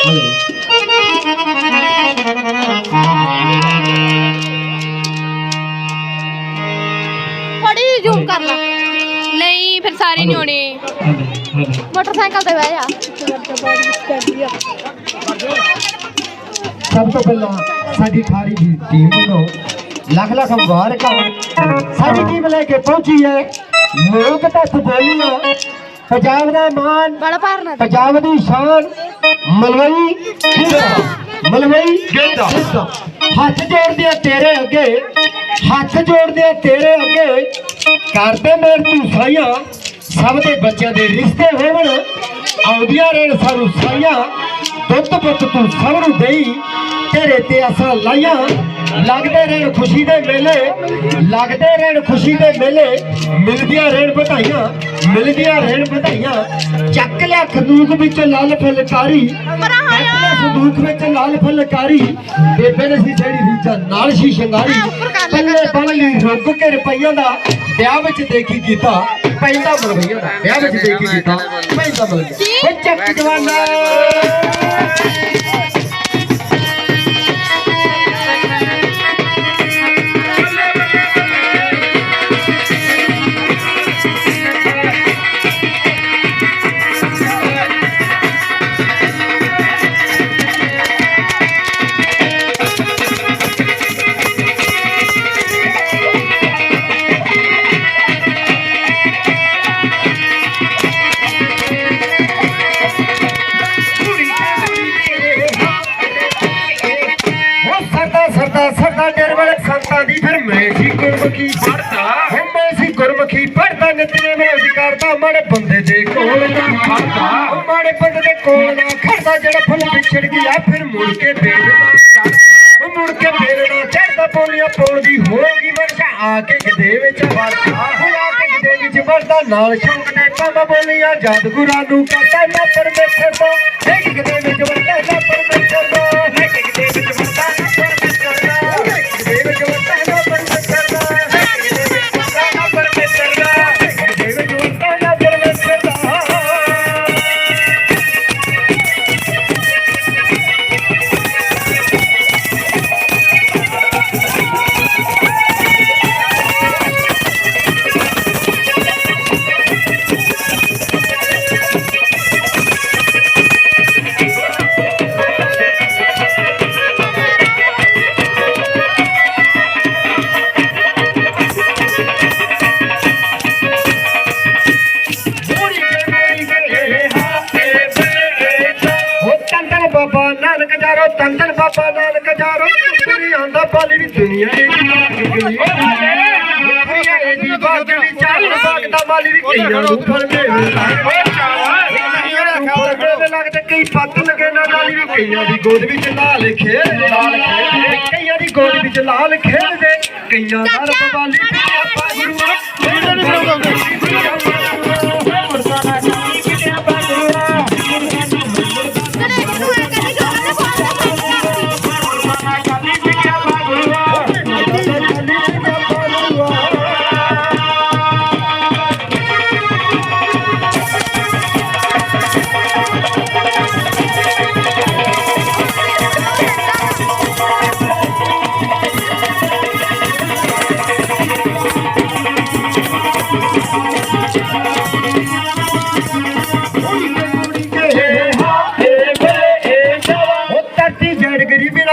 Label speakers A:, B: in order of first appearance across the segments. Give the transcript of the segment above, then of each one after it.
A: ਥੋੜੀ ਜਿਹੀ ਜ਼ੂਮ ਕਰ ਲਾ। ਨਹੀਂ ਫਿਰ ਸਾਰੇ ਨਹੀਂ ਹੋਣੇ। ਮੋਟਰਸਾਈਕਲ ਤੇ ਬਹਿ ਜਾ।
B: ਸਭ ਤੋਂ ਪਹਿਲਾਂ ਸਾਡੀ ਖਾਰੀ ਦੀ ਟੀਮ ਨੂੰ ਲੱਖ ਲੱਖ ਮੁਬਾਰਕਾਂ। ਸਾਡੀ ਟੀਮ ਲੈ ਕੇ ਪਹੁੰਚੀ ਹੈ ਲੋਕ ਤੱਕ ਬੋਲੀਆਂ। ਪੰਜਾਬ ਦਾ ਮਾਨ
A: ਬੜਾ ਭਾਰ ਨਾ ਦੇ।
B: ਪੰਜਾਬ ਦੀ ਸ਼ਾਨ। ਮਲਵਈ ਮਲਵਈ
C: ਗੇਂਦਾ।
B: ਹੱਥ ਜੋੜਦੇ ਆ ਤੇਰੇ ਅੱਗੇ। ਹੱਥ ਜੋੜਦੇ ਆ ਤੇਰੇ ਅੱਗੇ। ਕਰਦੇ ਮੇਰ ਤੂੰ ਸਾਈਆਂ ਸਭ ਦੇ ਬੱਚਿਆਂ ਦੇ ਰਿਸ਼ਤੇ ਹੋਵਣ। ਆਉਂਦੀਆਂ ਰਹਿਣ ਸਾਨੂੰ ਸਾਈਆਂ ਦੁੱਧ ਪੁੱਤ ਤੂੰ ਸਭ ਨੂੰ ਦੇਈ। ਤੇਰੇ ਤੇ ਅਸਾਂ ਲਾਈਆਂ। ਲੱਗਦੇ ਰਹਿਣ ਖੁਸ਼ੀ ਦੇ ਮੇਲੇ ਲੱਗਦੇ ਰਹਿਣ ਖੁਸ਼ੀ ਦੇ ਮੇਲੇ ਮਿਲਦੀਆਂ ਰਹਿਣ ਵਧਾਈਆਂ ਮਿਲਦੀਆਂ ਰਹਿਣ ਵਧਾਈਆਂ। ਚੱਕ ਲਿਆ ਖੰਦੂਕ ਵਿੱਚ ਲਾਲ ਫੁਲਕਾਰੀ ਸੰਦੂਕ ਵਿੱਚ ਲਾਲ ਫੁਲਕਾਰੀ। ਬੇਬੇ ਨੇ ਸੀ ਜਿਹੜੀ ਰੀਚਾ ਨਾਲ ਸੀ ਸ਼ਿੰਗਾਰੀ। ਪੱਲੇ ਬਣ ਲਈ ਰੁੱਕ ਕੇ ਰੁਪਈਆਂ ਦਾ ਵਿਆਹ ਵਿੱਚ ਦੇਖੀ ਕੀਤਾ। ਪੈਂਦਾ ਮਰਵਈਆਂ ਦਾ ਵਿਆਹ ਵਿੱਚ ਦੇਖੀ ਕੀਤਾ। ਪੈਂਦਾ ਮਰ ਗਿਆ। ਓ ਚੱਕ ਜਵਾਨਾ। ਗੁਰਮੁਖੀ ਪੜਦਾ ਹੋ ਸੀ ਗੁਰਮੁਖੀ ਪੜਦਾ ਨਿਤਨੇ ਰੋਜ਼ ਕਰਦਾ, ਮਾੜੇ ਬੰਦੇ ਦੇ ਕੋਲ ਨਾ ਖੜਦਾ। ਹੋ ਮਾੜੇ ਬੰਦੇ ਦੇ ਕੋਲ ਨਾ ਖੜਦਾ, ਜਿਹੜਾ ਫੁੱਲ ਵਿਛੜ ਗਿਆ, ਫਿਰ ਮੁੜ ਕੇ ਬੇੜਨਾ ਮੁੜ ਕੇ ਬੇੜਨਾ ਚੜਦਾ ਪੋਲੀਆਂ ਪਾਉਣ ਦੀ ਹੋਗੀ ਵਰਸ਼ਾ, ਆ ਕੇ ਗਦੇ ਵਿੱਚ ਵਰਦਾ। ਹੋ ਕੇ ਗਦੇ ਵਿੱਚ ਵਰਦਾ, ਨਾਲ ਸ਼ੌਕ ਦੇ ਪਾਵਾਂ ਬੋਲੀਆਂ, ਜਾਦਗੁਰਾਂ ਨੂੰ ਕਰਦਾ ਨਾ ਪਰਮੇਸ਼ਰ ਤੋਂ। ਇੱਕ ਗਦੇ ਵਿੱਚ ਵਰਦਾ ਨਾ ਪਰਮੇਸ਼ਰ ਬਾਬਾ ਨਾਨਕ ਜਾਰੋ ਤੰਦਨ ਬਾਬਾ ਨਾਨਕ ਜਾਰੋ ਦੁਨੀਆ ਦਾ ਪਾਲੀ ਦੁਨੀਆ ਦੀ। ਦੁਨੀਆ ਦੀ ਬਾਗੜੀ ਚਾਲ ਬਾਗ ਦਾ ਮਾਲੀ ਵੀ ਕਈਆਂ ਨੂੰ ਫੜਦੇ ਫੜਦੇ ਲੱਗਦੇ ਕਈ ਪੱਤ ਲਗੇ ਨਾ ਨਾਲੀ ਵੀ ਕਈਆਂ ਦੀ ਗੋਦ ਵਿੱਚ ਲਾਲ ਖੇਡ ਲਾਲ ਖੇਡ ਕਈਆਂ ਦੀ ਗੋਦ ਵਿੱਚ ਲਾਲ ਖੇਡਦੇ ਕਈਆਂ ਦਾ ਰੱਬ ਵਾਲੀ ਆਪਾਂ ਗੁਰੂਆਂ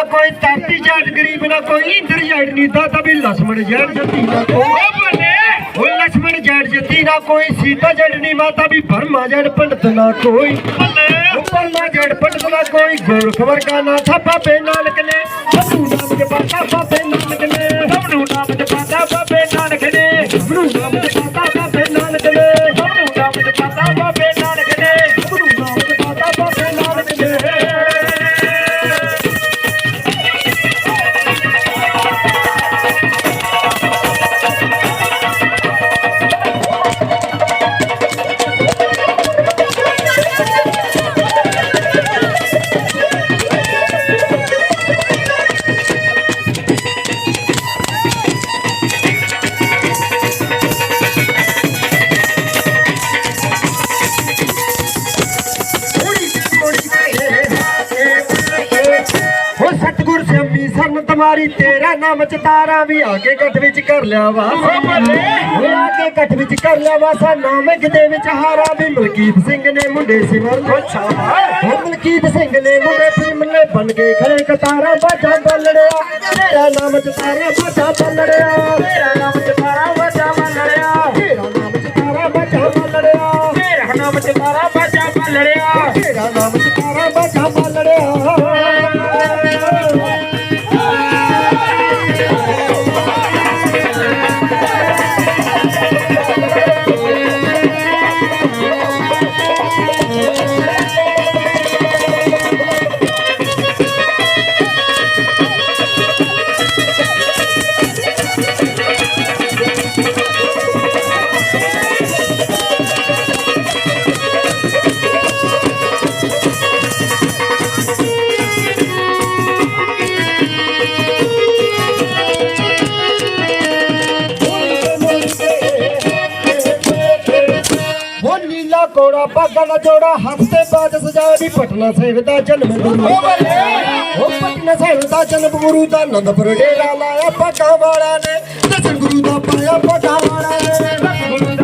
B: ਕੋਈ ਤਾਤੀ ਗਰੀਬ ਨਾ ਕੋਈ ਇੰਦਰ ਜੱਟ ਨਹੀਂ ਤਾਂ ਤਬੀ ਲਛਮਣ ਜੱਟ ਜੱਤੀ ਨਾ ਕੋਈ ਬਨੇ ਉਹ ਲਛਮਣ ਜੱਟ ਜੱਤੀ ਨਾ ਕੋਈ ਸੀਤਾ ਜੱਟ ਮਾਤਾ ਵੀ ਭਰਮਾ ਜੱਟ ਪੰਡਤ ਨਾ ਕੋਈ ਭਰਮਾ ਜੱਟ ਪੰਡਤ ਨਾ ਕੋਈ ਗੁਰਖਵਰ ਕਾ ਨਾ ਥਾਪਾ ਪੇ ਨਾਨਕ ਨੇ। ਸਤੂ ਨਾਮ ਦੇ ਬਾਤਾ ਥਾਪਾ ਤੁਮਾਰੀ ਤੇਰਾ ਨਾਮ ਚਤਾਰਾ ਵੀ ਆ ਕੇ ਕੱਟ ਵਿੱਚ ਕਰ ਲਿਆ ਵਾਸ ਹੋ ਆ ਕੇ ਕੱਟ ਵਿੱਚ ਕਰ ਲਿਆ ਵਾਸਾ ਨਾਮ ਕਿਤੇ ਵਿੱਚ ਹਾਰਾ ਵੀ ਮਲਕੀਤ ਸਿੰਘ ਨੇ ਮੁੰਡੇ ਸਿਮਰ ਖੋਛਾ ਹੋ ਮਲਕੀਤ ਸਿੰਘ ਨੇ ਮੁੰਡੇ ਪ੍ਰਿਮਲੇ ਬਣ ਕੇ ਖੜੇ ਕਤਾਰਾ ਬਾਜਾ ਬੱਲੜਿਆ ਤੇਰਾ ਨਾਮ ਚਤਾਰਾ ਬਾਜਾ ਬੱਲੜਿਆ ਤੇਰਾ ਨਾਮ ਚਤਾਰਾ ਬਾਜਾ ਬੱਲੜਿਆ ਤੇਰਾ ਨਾਮ ਚਤਾਰਾ ਬਾਜਾ ਬੱਲੜਿਆ ਤੇਰਾ ਨਾਮ ਚਤਾਰਾ ਬਾਜਾ ਬੱਲੜਿਆ ਤੇਰਾ ਨਾਮ ਕੋੜਾ ਬਾਗਾ ਦਾ ਜੋੜਾ ਹਫ਼ਤੇ ਬਾਅਦ ਸਜਾ ਵੀ ਪਟਨਾ ਸਾਹਿਬ ਦਾ ਜਨਮ ਗੁਰੂ ਉਹ ਪਟਨਾ ਸਾਹਿਬ ਦਾ ਜਨਮ ਗੁਰੂ ਦਾ ਆਨੰਦਪੁਰ ਡੇਰਾ ਲਾਇਆ ਬਾਗਾ ਵਾਲਾ ਨੇ ਦਸਨ ਗੁਰੂ ਦਾ ਪਾਇਆ ਬਾਗਾ ਵਾਲਾ ਨੇ।